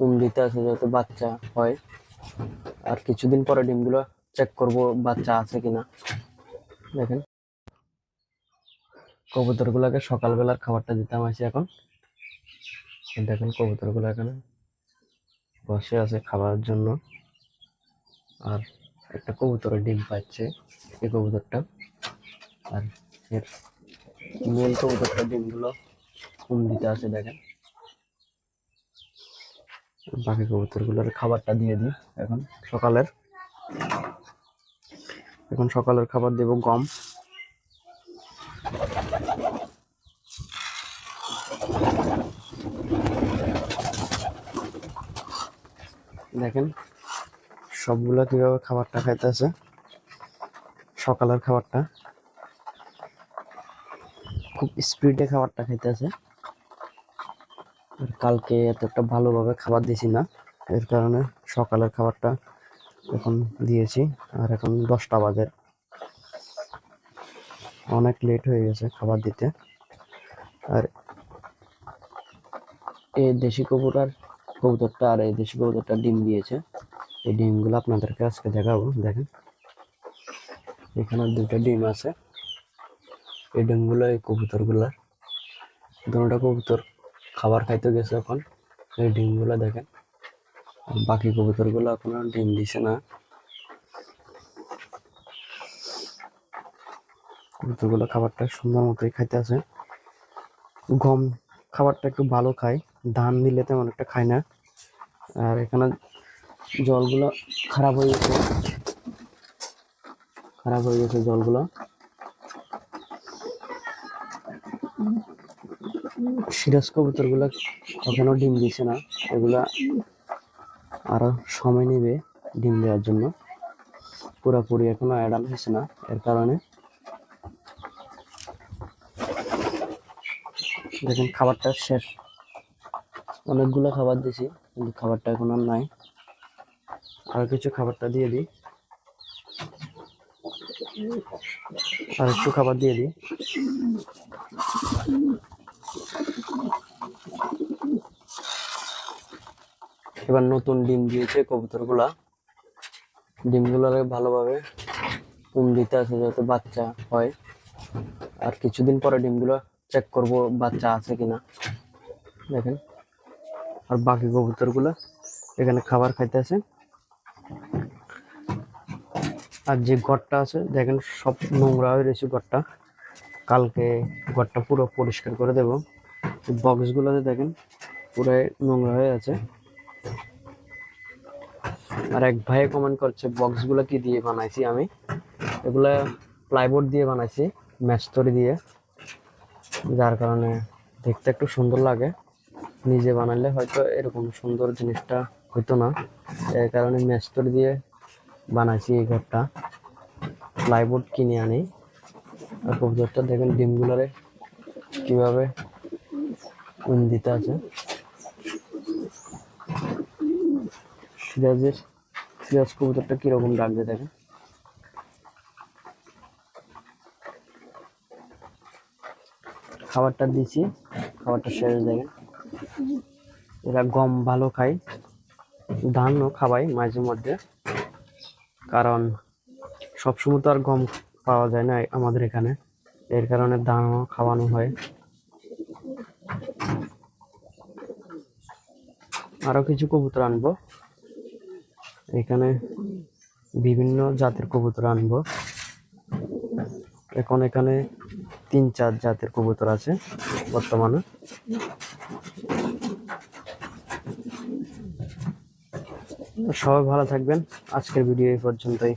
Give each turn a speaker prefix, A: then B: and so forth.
A: উম দিতে আছে যাতে বাচ্চা হয়। আর কিছুদিন পরে ডিমগুলো চেক করব বাচ্চা আছে কিনা। দেখেন। কবুতরগুলোকে সকালবেলার খাবারটা দিতাম আসি এখন। দেখেন কবুতরগুলো এখানে বসে আছে খাবার জন্য। আর একটা কবুতরের ডিম পাচ্ছে, এই কবুতরটা। আর এর মেল কবুতরটা ডিমগুলো উম দিতে আছে, দেখেন। বাকি কবুতরগুলোর খাবারটা দিয়ে দিই এখন। সকালের। এখন সকালের খাবার দেব গম। দেখেন সবগুলো কীভাবে খাবারটা খাইতেছে। সকালের খাবারটা। খুব স্পিডে খাবারটা খাইতেছে। কালকে এতটা ভালোভাবে খাবার দিছি না, এর কারণে সকালের খাবারটা এখন দিয়েছি, আর এখন দশটা বাজে। অনেক লেট হয়ে গেছে খাবার দিতে। আর এই দেশি কবুতর, কবুতরটা আর এই দেশি কবুতরটা ডিম দিয়েছে। এই ডিমগুলো আপনাদেরকে আজকে দেখাবো, দেখেন। এখানে দুটো ডিম আছে। এই ডিমগুলো এই কবুতরগুলার। দুটো কবুতর খাবার খাইতে গেছে এখন। এই ডিমগুলো দেখেন। বাকি কবুতরগুলো এখনও ডিম দিছে না। কবুতরগুলো খাবারটা সুন্দর মতোই খাইতে আছে। গম খাবারটা একটু ভালো খায়। ধান দিলে তেমন একটা খায় না। আর এখানে জলগুলো খারাপ হয়ে গেছে। খারাপ হয়ে গেছে জলগুলো। সিরাজ কবুতরগুলো এখনও ডিম দিছে না। এগুলা আরও সময় নেবে ডিম দেওয়ার জন্য। পুরোপুরি এখনও অ্যাডাল হয়েছে না, এর কারণে। দেখেন, খাবারটা শেষ। অনেকগুলো খাবার দিছি, কিন্তু খাবারটা এখন আর নাই। আর কিছু খাবারটা দিয়ে দিই। আর একটু খাবার দিয়ে দিই। এবার নতুন ডিম দিয়েছে কবুতরগুলা। ডিমগুলোরে ভালোভাবে উম দিতে আছে যাতে বাচ্চা হয়। আর কিছুদিন পরে ডিমগুলো চেক করব বাচ্চা আছে কিনা। দেখেন। আর বাকি কবুতরগুলো এখানে খাবার খাইতে আছে। আর যে ঘরটা আছে, দেখেন সব নোংরা হয়ে রয়েছে ঘরটা কালকে ঘরটা পুরো পরিষ্কার করে দেব। বক্সগুলোতে দেখেন, পুরাই নোংরা হয়ে আছে। আর এক ভাইয়ে কমেন্ট করছে বক্সগুলো কি দিয়ে বানাইছি আমি? এগুলো প্লাইবোর্ড দিয়ে বানাইছি, ম্যাস্তরি দিয়ে। যার কারণে দেখতে একটু সুন্দর লাগে। নিজে বানালে হয়তো এরকম সুন্দর জিনিসটা হতো না। এর কারণে ম্যাস্তরি দিয়ে বানাইছি এই ঘরটা। প্লাইবোর্ড কিনে আনি। আর কবুতরটা দেখেন ডিমগুলোরে কীভাবে উন দিতে আছে। সিরাজের সিরাজ কবুতরটা কীরকম ডাকবে দেখেন। খাবারটা দিছি খাবারটা শেষ দেখেন। এরা গম ভালো খায়, ধানও খাওয়াই মাঝে মধ্যে, কারণ সবসময় তো আর গম পাওয়া যায় না আমাদের এখানে। এর কারণে ধানও খাওয়ানো হয়। আরও কিছু কবুতর আনব। এখানে বিভিন্ন জাতের কবুতর আনব। এখন এখানে তিন, চার জাতের কবুতর আছে বর্তমানে। সবাই ভালো থাকবেন। আজকের ভিডিও এই পর্যন্তই।